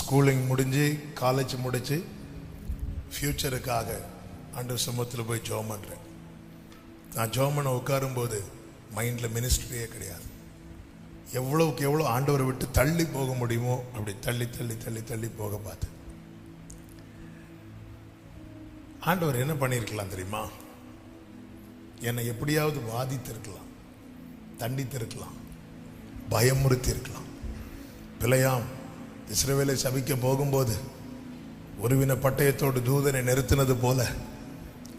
Schooling முடிஞ்சு college முடித்து ஃப்யூச்சருக்காக under சமூகத்தில் போய் ஜோம் பண்ணுறேன் நான் ஜோம் பண்ண உட்காரும்போது மைண்டில் மினிஸ்ட்ரியே கிடையாது. எவ்வளோக்கு எவ்வளோ ஆண்டவரை விட்டு தள்ளி போக முடியுமோ அப்படி தள்ளி தள்ளி தள்ளி தள்ளி போக பார்த்தேன். ஆண்டவர் என்ன பண்ணியிருக்கலாம் தெரியுமா? என்னை எப்படியாவது வாதித்திருக்கலாம் தண்டித்திருக்கலாம் பயமுறுத்தி இருக்கலாம் பிழையாம் இஸ்ரேவேலை சபிக்க போகும்போது ஒருவின பட்டயத்தோடு தூதனை நிறுத்தினது போல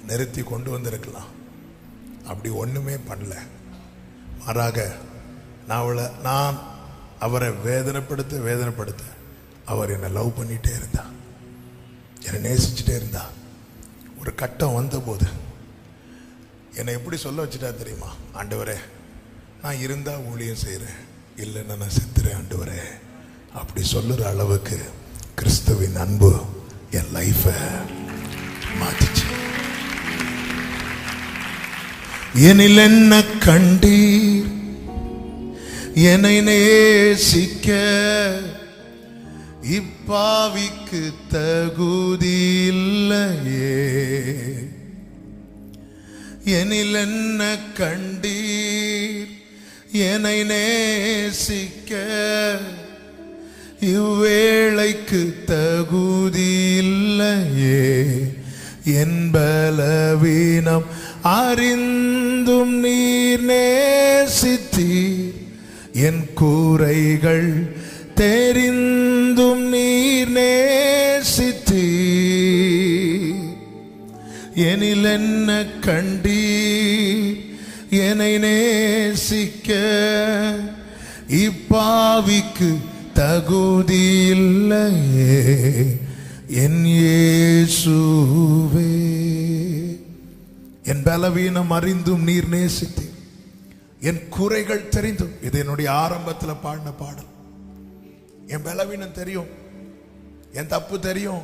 நிறுத்தி கொண்டு வந்திருக்கலாம். அப்படி ஒன்றுமே பண்ணல. மாறாக நான் அவளை நான் அவரை வேதனைப்படுத்த வேதனைப்படுத்த அவர் என்னை லவ் பண்ணிகிட்டே இருந்தா என்னை நேசிச்சுட்டே இருந்தா ஒரு கட்டம் வந்தபோது என்னை எப்படி சொல்ல வச்சுட்டா தெரியுமா? ஆண்டவரே நான் இருந்தால் ஊழியம் செய்கிறேன் இல்லைன்னா நான் செத்துறேன் ஆண்டவரே. அப்படி சொல்லுற அளவுக்கு கிறிஸ்துவின் அன்பு என் லைஃபை மாத்திச்சு. எனில் என்ன கண்டீர்? என்னை நேசிக்க இப்பாவிக்கு தகுதி இல்லையே எனில் என்ன கண்டீர்? என்னை நேசிக்க இவ்வேளைக்கு தகுதி இல்லையே என் அறிந்தும் நீர் நேசித்தி என் கூரைகள் தெரிந்தும் நீர் நேசித்தி எனில் என்ன கண்டீர்? என்னை நேசிக்க. இப்பாவிக்கு தகுதியில்லையே என் இயேசுவே. என் பலவீனம் அறிந்தும் நீர் நேசித்தீர் என் குறைகள் தெரிந்தும் இது என்னுடைய ஆரம்பத்தில் பாடின பாடல். என் பலவீனம் தெரியும் என் தப்பு தெரியும்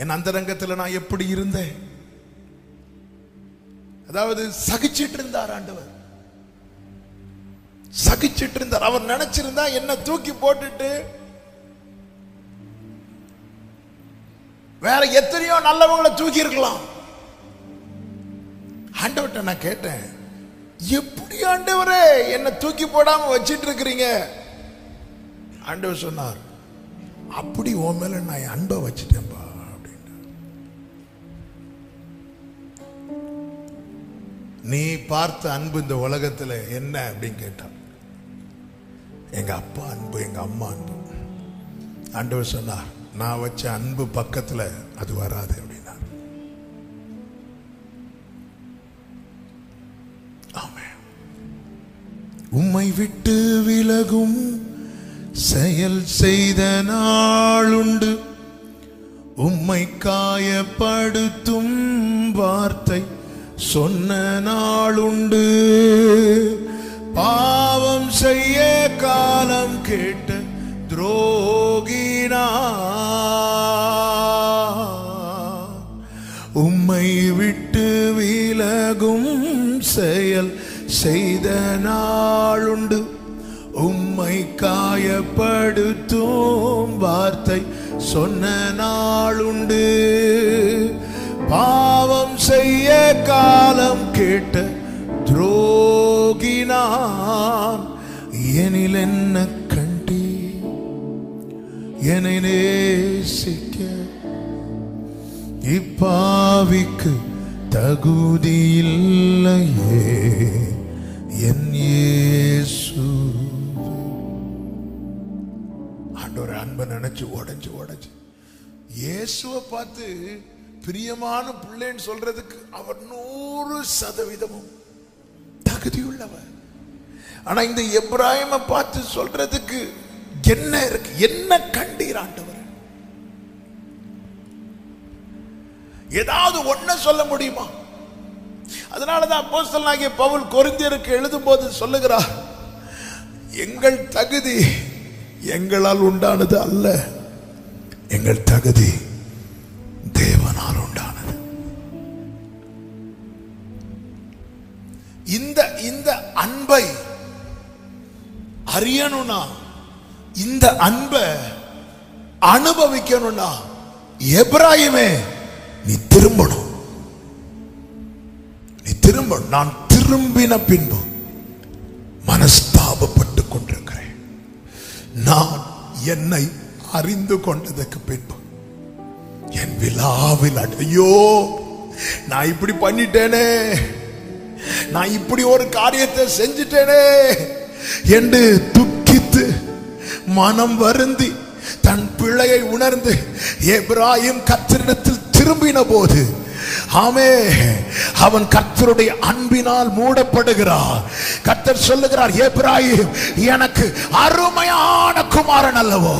என் அந்தரங்கத்தில் நான் எப்படி இருந்தேன்? அதாவது சகிச்சிட்டு இருந்தார் ஆண்டவர். சகிச்சிட்டு இருந்தார் அவர் நினைச்சிருந்தா என்ன தூக்கி போட்டுட்டு வேற எத்தனையோ நல்லவங்களை தூக்கி இருக்கலாம். ஆண்டவர்கிட்ட நான் கேட்டேன் எப்படி ஆண்டவரே என்ன தூக்கி போடாம வச்சிட்டு இருக்கிறீங்க ஆண்டவர் சொன்னார் அப்படி உன் மேல நான் என் அன்பை வச்சுட்டேன்பா அப்படின்னு நீ பார்த்த அன்பு இந்த உலகத்தில் என்ன? அப்படின்னு கேட்டான். எங்க அப்பா அன்பு எங்க அம்மா அன்பு. ஆண்டவர் சொன்னார் நான் வச்ச அன்பு பக்கத்துல அது வராது அப்படின்னார். உம்மை விட்டு விலகும் செயல் செய்த நாளுண்டு. உம்மை காயப்படுத்தும் வார்த்தை சொன்ன நாளுண்டு. பா செய்ய காலம் கேட்ட துரோகினா. உம்மை விட்டு விலகும் செயல் செய்த நாளுண்டு. உம்மை காயப்படுத்தும் வார்த்தை சொன்ன நாளுண்டு. பாவம் செய்ய காலம் கேட்ட துரோகினான் எனில் என்ன கண்டி? என்னை நேசிக்க. இப்பாவிக்கு தகுதி இல்லையே. என் இயேசு. ஆண்டோர் அன்பை நினைச்சு உடஞ்சு உடஞ்சு. இயேசுவை பார்த்து பிரியமான பிள்ளைன்னு சொல்றதுக்கு அவர் நூறு சதவீதமும் தகுதியுள்ளவர். ஆனால் இந்த எப்ராஹிமை பார்த்து சொல்றதுக்கு என்ன இருக்கு? என்ன கண்டீர் ஆண்டவர்? ஏதாவது ஒன்ன சொல்ல முடியுமா? அதனாலதான் அப்போஸ்தலனாகிய பவுல் கொரிந்தியருக்கு எழுதும்போது சொல்லுகிறார் எங்கள் தகுதி எங்களால் உண்டானது அல்ல எங்கள் தகுதி அறியணும்னா இந்த அன்பை அனுபவிக்கணும்னா எப்ராஹிமே நீ திரும்பணும். நீ திரும்பணும். நான் திரும்பின பின்பு மனஸ்தாபப்பட்டு கொண்டிருக்கிறேன். நான் என்னை அறிந்து கொண்டதற்கு பின்பு என் விழாவில் அடையோ. நான் இப்படி பண்ணிட்டேனே. நான் இப்படி ஒரு காரியத்தை செஞ்சிட்டேனே. என்று துக்கித்து மனம் வருந்தி தன் பிள்ளையை உணர்ந்து எப்ராஹிம் கத்தரிடத்தில் திரும்பின போது ஆமே அவன் கர்த்தருடைய அன்பினால் மூடப்படுகிறார். கர்த்தர் சொல்லுகிறார் எப்ராஹிம் எனக்கு அருமையான குமாரன் அல்லவோ.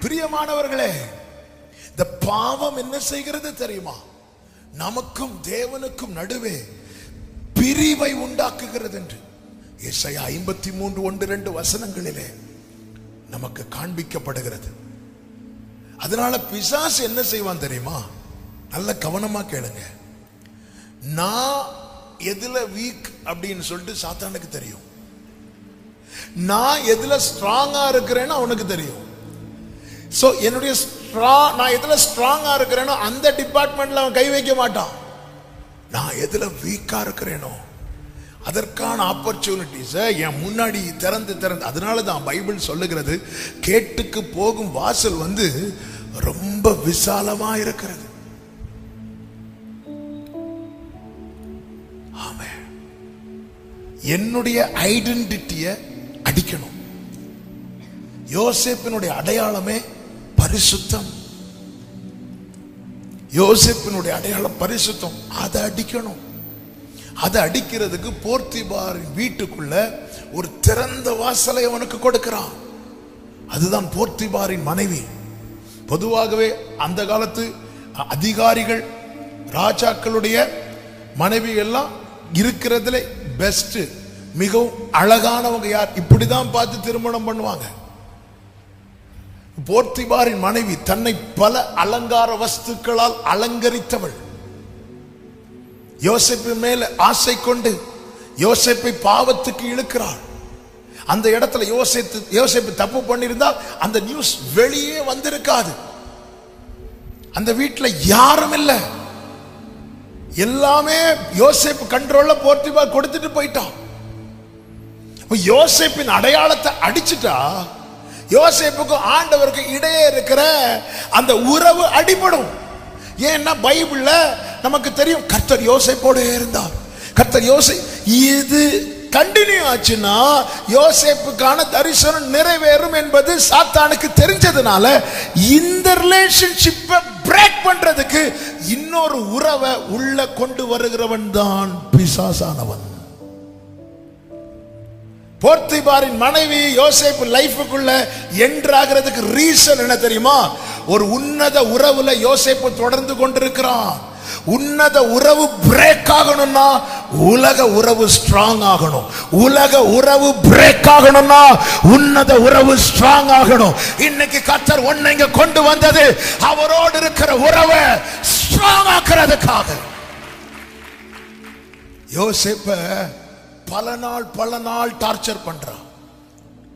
பிரியமானவர்களே இந்த பாவம் என்ன செய்கிறது தெரியுமா? நமக்கும் தேவனுக்கும் நடுவே பிரிவை உண்டாக்குகிறது என்று. இசையா ஐம்பத்தி மூன்று ஒன்று ரெண்டு வசனங்களிலே நமக்கு காண்பிக்கப்படுகிறது. அதனால பிசாசு என்ன செய்வான் தெரியுமா? நல்ல கவனமா கேளுங்க. நான் எதுல வீக் அப்படின்னு சொல்லிட்டு சாத்தானுக்கு தெரியும். நான் எதுல ஸ்ட்ராங்கா இருக்கிறேன்னு அவனுக்கு தெரியும். சோ என்னுடைய strong- நான் எதுல ஸ்ட்ராங்கா இருக்கிறேனோ அந்த டிபார்ட்மெண்ட்ல அவன் கை வைக்க மாட்டான். நான் எதுல வீக்கா இருக்கிறேனோ அதற்கான ஆப்பர்ச்சுனிட்டிஸை என் முன்னாடி திறந்து திறந்து. அதனால தான் பைபிள் சொல்லுகிறது கேட்டுக்கு போகும் வாசல் வந்து ரொம்ப விசாலமாக இருக்கிறது. ஆமே என்னுடைய ஐடென்டிட்டியை அடிக்கணும். யோசேப்பினுடைய அடையாளமே பரிசுத்தம். யோசிப்பினுடைய அடையாளம் பரிசுத்தம். அதை அடிக்கணும். அதை அடிக்கிறதுக்கு போர்த்திபாரின் வீட்டுக்குள்ள ஒரு திறந்த வாசலை அவனுக்கு கொடுக்கிறான். அதுதான் போர்த்திபாரின் மனைவி. பொதுவாகவே அந்த காலத்து அதிகாரிகள் ராஜாக்களுடைய மனைவி எல்லாம் இருக்கிறதுல பெஸ்ட் மிகவும் அழகானவங்க யார்? இப்படிதான் பார்த்து திருமணம் பண்ணுவாங்க. போர்த்திபாரின் மனைவி தன்னை பல அலங்கார வஸ்துக்களால் அலங்கரித்தவள். யோசிப்பு மேல ஆசை கொண்டு யோசேப்பை பாவத்துக்கு இழுக்கிறாள். அந்த இடத்துல யோசித்து யோசிப்பு தப்பு பண்ணியிருந்தா அந்த நியூஸ் வெளியே வந்திருக்காது. அந்த வீட்டில் யாரும் இல்லை. எல்லாமே யோசிப்பு கண்ட்ரோல்ல போர்த்திபார் கொடுத்துட்டு போயிட்டான். யோசிப்பின் யோசேப்பின் அடையாளத்தை அடிச்சிட்டா யோசேப்புக்கும் ஆண்டவருக்கும் இடையே இருக்கிற அந்த உறவு அடிபடும். ஏன்னா பைபிள்ல நமக்கு தெரியும் கர்த்தர் யோசேப்போடு இருந்தார். கர்த்தர் யோசை இது கண்டினியூ ஆச்சுன்னா யோசேப்புக்கான தரிசனம் நிறைவேறும் என்பது சாத்தானுக்கு தெரிஞ்சதுனால இந்த ரிலேஷன்ஷிப்பை பிரேக் பண்றதுக்கு இன்னொரு உறவை உள்ள கொண்டு வருகிறவன் தான் பிசாசானவன். போர்த்திபாரின் மனைவி யோசேப்பு லைஃபுக்குள்ள என்றாகிறதுக்கு ரீசன் என்ன தெரியுமா? ஒரு உன்னத உறவுல யோசேப்பு தொடர்ந்து கொண்டிருக்கிறான். உன்னத உறவு பிரேக் ஆகணும்னா உலக உறவு ஸ்ட்ராங் ஆகணும். உலக உறவு பிரேக் ஆகணும்னா உன்னத உறவு ஸ்ட்ராங் ஆகணும். இன்னைக்கு கத்தர் ஒன்னை இங்க கொண்டு வந்தது. அவரோடு இருக்கிற உறவை ஸ்ட்ராங் ஆக்குறதுக்காக. யோசேப்ப பல நாள் பல நாள் டார்ச்சர் பண்றான்.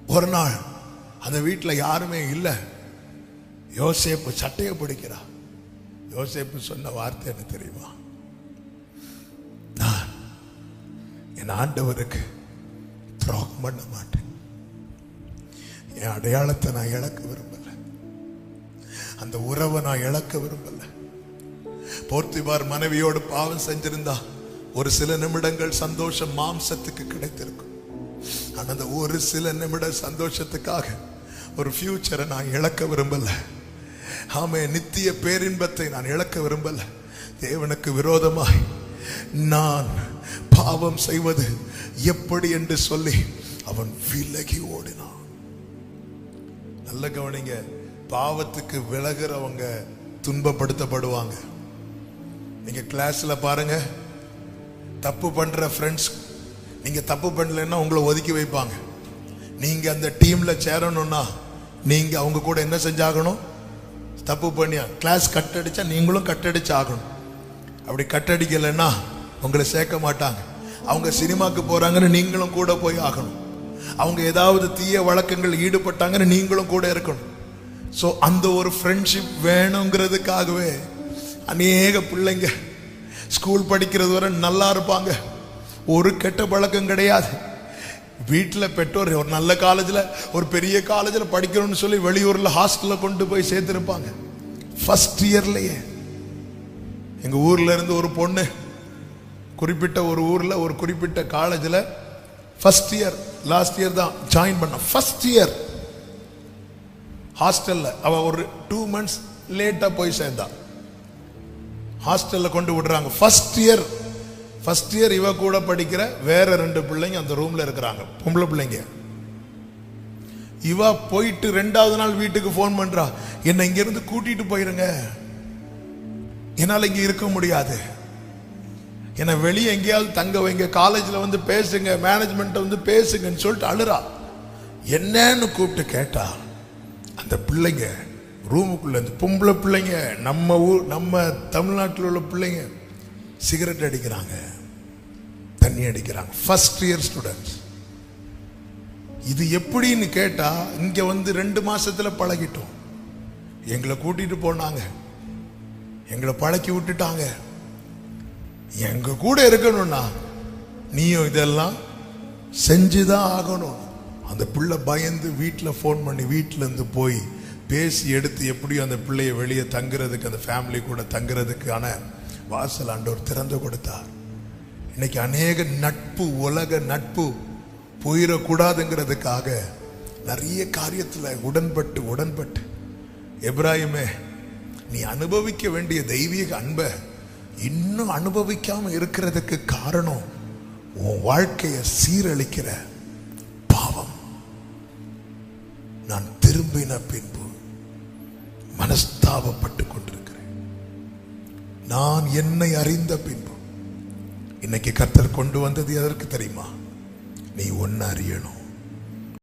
ஒரு நாள் அந்த வீட்டுல யாருமே இல்லை. யோசிப்பு சட்டையை பிடிக்கிறா யோசேப்பு சொன்ன வார்த்தை என்ன தெரியுமா? நான் என் ஆண்டவருக்கு துரோகம் பண்ண மாட்டேன். என் அடையாளத்தை நான் இழக்க விரும்பலை. அந்த உறவை நான் இழக்க விரும்பலை. போர்த்திபார் மனைவியோடு பாவம் செஞ்சிருந்தா ஒரு சில நிமிடங்கள் சந்தோஷம் மாம்சத்துக்கு கிடைத்திருக்கும். ஆனால் அந்த ஒரு சில நிமிட சந்தோஷத்துக்காக ஒரு ஃபியூச்சரை நான் இழக்க விரும்பலை. ஆமே நித்திய பேரின்பத்தை நான் இழக்க விரும்பல. தேவனுக்கு விரோதமாய் நான் பாவம் செய்வது எப்படி என்று சொல்லி அவன் விலகி ஓடினான். நல்ல கவனிங்க பாவத்துக்கு விலகிறவங்க துன்பப்படுத்தப்படுவாங்க. நீங்க கிளாஸ்ல பாருங்க தப்பு பண்ற ஃப்ரெண்ட்ஸ் நீங்க தப்பு பண்ணலைன்னா உங்களை ஒதுக்கி வைப்பாங்க. நீங்க அந்த டீம்ல சேரணும்னா நீங்க அவங்க கூட என்ன செஞ்சாகணும்? தப்பு பண்ணியா? கிளாஸ் கட் அடித்தா நீங்களும் கட் அடிச்சு ஆகணும் அப்படி கட் அடிக்கலைன்னா உங்களை சேர்க்க மாட்டாங்க. அவங்க சினிமாக்கு போறாங்கன்னு நீங்களும் கூட போய் ஆகணும். அவங்க ஏதாவது தீய வழக்கங்கள் ஈடுபட்டாங்கன்னு நீங்களும் கூட இருக்கணும். ஸோ அந்த ஒரு ஃப்ரெண்ட்ஷிப் வேணுங்கிறதுக்காகவே அநேக பிள்ளைங்க ஸ்கூல் படிக்கிறது வரை நல்லா இருப்பாங்க. ஒரு கெட்ட பழக்கம் கிடையாது. வீட்டில் பெற்றோர் ஒரு நல்ல காலேஜில் ஒரு பெரிய காலேஜில் படிக்கணும்னு சொல்லி வெளியூரில் ஹாஸ்டலில் கொண்டு போய் சேர்த்துருப்பாங்க. ஃபஸ்ட் இயர்லேயே எங்கள் ஊரில் இருந்து ஒரு பொண்ணு குறிப்பிட்ட ஒரு ஊரில் ஒரு குறிப்பிட்ட காலேஜில் ஃபஸ்ட் இயர் லாஸ்ட் இயர் தான் ஜாயின் பண்ண. ஃபஸ்ட் இயர் ஹாஸ்டலில் அவள் ஒரு டூ மந்த்ஸ் லேட்டாக போய் சேர்ந்தா. ஹாஸ்டலில் கொண்டு விடுறாங்க. ஃபர்ஸ்ட் இயர் ஃபர்ஸ்ட் இயர் இவ கூட படிக்கிற வேற ரெண்டு பிள்ளைங்க அந்த ரூம்ல இருக்கிறாங்க. பொம்பளை பிள்ளைங்க. இவ போயிட்டு ரெண்டாவது நாள் வீட்டுக்கு ஃபோன் பண்றா. என்னை இங்க இருந்து கூட்டிட்டு போயிருங்க. என்னால் இங்க இருக்க முடியாது. என்னை வெளியே எங்கேயாவது தங்க வைங்க. காலேஜில் வந்து பேசுங்க. மேனேஜ்மெண்ட்டை வந்து பேசுங்கன்னு சொல்லிட்டு அழுறா. என்னன்னு கூப்பிட்டு கேட்டா அந்த பிள்ளைங்க ரூமுக்குள்ள இந்த பொம்பளை பிள்ளைங்க நம்ம ஊர் நம்ம தமிழ்நாட்டில் உள்ள பிள்ளைங்க சிகரெட் அடிக்கிறாங்க. தண்ணி அடிக்கிறாங்க. ஃபர்ஸ்ட் இயர் ஸ்டூடெண்ட்ஸ் இது எப்படின்னு கேட்டால் இங்கே வந்து ரெண்டு மாதத்தில் பழகிட்டோம். எங்களை கூட்டிகிட்டு போனாங்க. எங்களை பழக்கி விட்டுட்டாங்க. எங்க கூட இருக்கணும்னா நீயும் இதெல்லாம் செஞ்சுதான் ஆகணும். அந்த பிள்ளை பயந்து வீட்டில் ஃபோன் பண்ணி வீட்டிலேருந்து போய் பேசி எடுத்து எப்படியும் அந்த பிள்ளைய வெளியே தங்குறதுக்கு அந்த ஃபேமிலி கூட தங்குறதுக்கான வாசல் ஆண்டவர் திறந்து கொடுத்தார். இன்னைக்கு அநேக நட்பு உலக நட்பு போயிடக்கூடாதுங்கிறதுக்காக நிறைய காரியத்தில் உடன்பட்டு உடன்பட்டு. எப்ராஹிமே நீ அனுபவிக்க வேண்டிய தெய்வீக அன்பை இன்னும் அனுபவிக்காம இருக்கிறதுக்கு காரணம் உன் வாழ்க்கையை சீரழிக்கிற பாவம். நான் திரும்பின பின்பு மனஸ்தாபப்பட்டு கொண்டிருக்கிறேன். நான் என்னை அறிந்த பின்பு இன்னைக்கு கர்த்தர் கொண்டு வந்தது எதற்கு தெரியுமா? நீ ஒன்று அறியணும்.